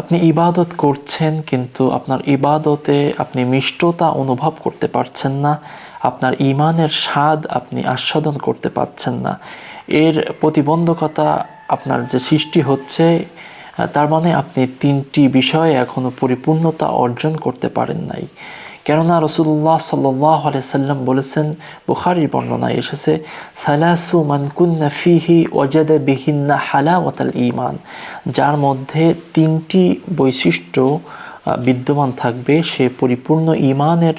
আপনি ইবাদত করছেন, কিন্তু আপনার ইবাদতে আপনি মিষ্টতা অনুভব করতে পারছেন না, আপনার ইমানের স্বাদ আপনি আস্বাদন করতে পারছেন না। এর প্রতিবন্ধকতা আপনার যে সৃষ্টি হচ্ছে, তার মানে আপনি তিনটি বিষয়ে এখনও পরিপূর্ণতা অর্জন করতে পারেন নাই। কেননা রসুল্লাহ সাল্লাহ সাল্লাম বলেছেন, বুখারির বর্ণনায় এসেছে, সালাসু মানকুন্না ফিহি ওজাদা বিহিন্না হালা ওয়াতাল ইমান যার মধ্যে তিনটি বৈশিষ্ট্য বিদ্যমান থাকবে, সে পরিপূর্ণ ইমানের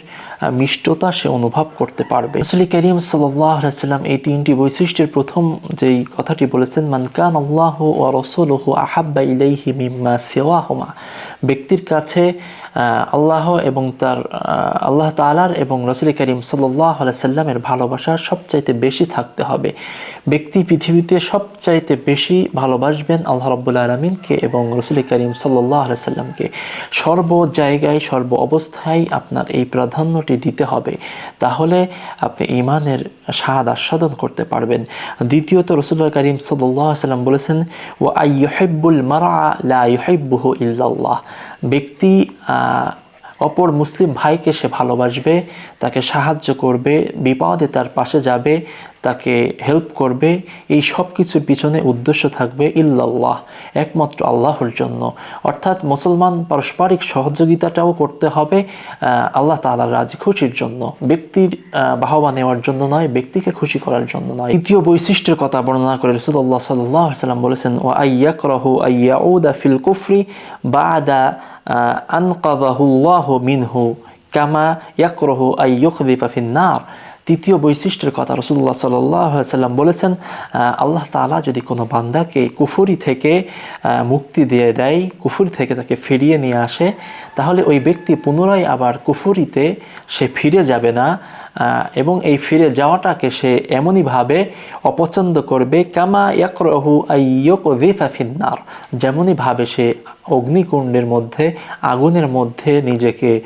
মিষ্টতা সে অনুভব করতে পারবে। রসুল করিম সাল্লাম এই তিনটি বৈশিষ্ট্যের প্রথম যেই কথাটি বলেছেন মানকান আল্লাহ ও রসুলহ আহাব্বা ইলাইহি মিম্মা সেওয়াহমা। ব্যক্তির কাছে আল্লাহ এবং তার আল্লাহ তালার এবং রসুল করিম সাল্লাহ সাল্লামের ভালোবাসা সবচাইতে বেশি থাকতে হবে। ব্যক্তি পৃথিবীতে সবচাইতে বেশি ভালোবাসবেন আল্লাহ রব্বুল আলমিনকে এবং রসুল করিম সাল্লাহ সাল্লামকে সর্ব জায়গায়, সর্ব অবস্থায় আপনার এই প্রাধান্যটি দিতে হবে। তাহলে আপনি ইমানের স্বাদ আস্বাদন করতে পারবেন। দ্বিতীয়ত রসুল্লাহ করিম সাল্লাম বলেছেন ও আইহেব্বুল মারা লা ইহেব্বুহু ইল্লাল্লাহ। ব্যক্তি অপর মুসলিম ভাইকে সে ভালোবাসবে, তাকে সাহায্য করবে, বিপদে তার পাশে যাবে তাকে হেল্প করবে। এই সব কিছুর পিছনে উদ্দেশ্য থাকবে ইল্লাল্লাহ, একমাত্র আল্লাহর জন্য। অর্থাৎ মুসলমান পারস্পরিক সহযোগিতাটাও করতে হবে আল্লাহ তাআলার রাজি খুশির জন্য। ব্যক্তির বাহবা নেওয়ার জন্য নয়, ব্যক্তিকে খুশি করার জন্য নয়। দ্বিতীয় বৈশিষ্ট্যের কথা বর্ণনা করে রসুল্লাহ সাল্লাহ সাল্লাম বলেছেন ও আইয়াকরাহু আইয়াউদা ফিল কুফরি বাদা আনকাদাহুল্লাহ মিনহু কামা ইয়াকরহু আই ইউখদিফা ফিন নার। তৃতীয় বৈশিষ্ট্যের কথা রসুল্লাহ সাল্লাহ সাল্লাম বলেছেন আল্লাহ তালা যদি কোনো বান্দাকে কুফুরি থেকে মুক্তি দিয়ে দেয়, কুফুরি থেকে তাকে ফিরিয়ে নিয়ে আসে, তাহলে ওই ব্যক্তি পুনরায় আবার কুফুরিতে সে ফিরে যাবে না। এবং এই ফিরে যাওয়াটাকে সে এমনইভাবে অপছন্দ করবে কামা ইয়াকরহু আইয়ক ফিন্নার, যেমনইভাবে সে অগ্নিকুণ্ডের মধ্যে, আগুনের মধ্যে নিজেকে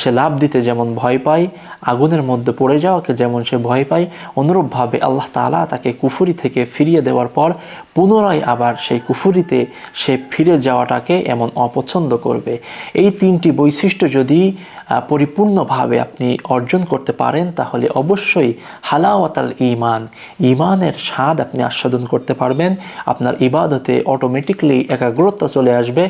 সে লাভ দিতে যেমন ভয় পায়, আগুনের মধ্যে পড়ে যাওয়াকে যেমন সে ভয় পায়, অনুরূপভাবে আল্লাহ তালা তাকে কুফুরি থেকে ফিরিয়ে দেওয়ার পর পুনরায় আবার সেই কুফুরিতে সে ফিরে যাওয়াটাকে এমন অপছন্দ করবে। এই তিনটি বৈশিষ্ট্য যদি পরিপূর্ণভাবে আপনি অর্জন করতে পারেন তাহলে অবশ্যই হালাওয়াতাল ইমান ইমানের স্বাদ আপনি আস্বাদন করতে পারবেন। আপনার ইবাদতে অটোমেটিকলি একাগ্রতা চলে আসবে।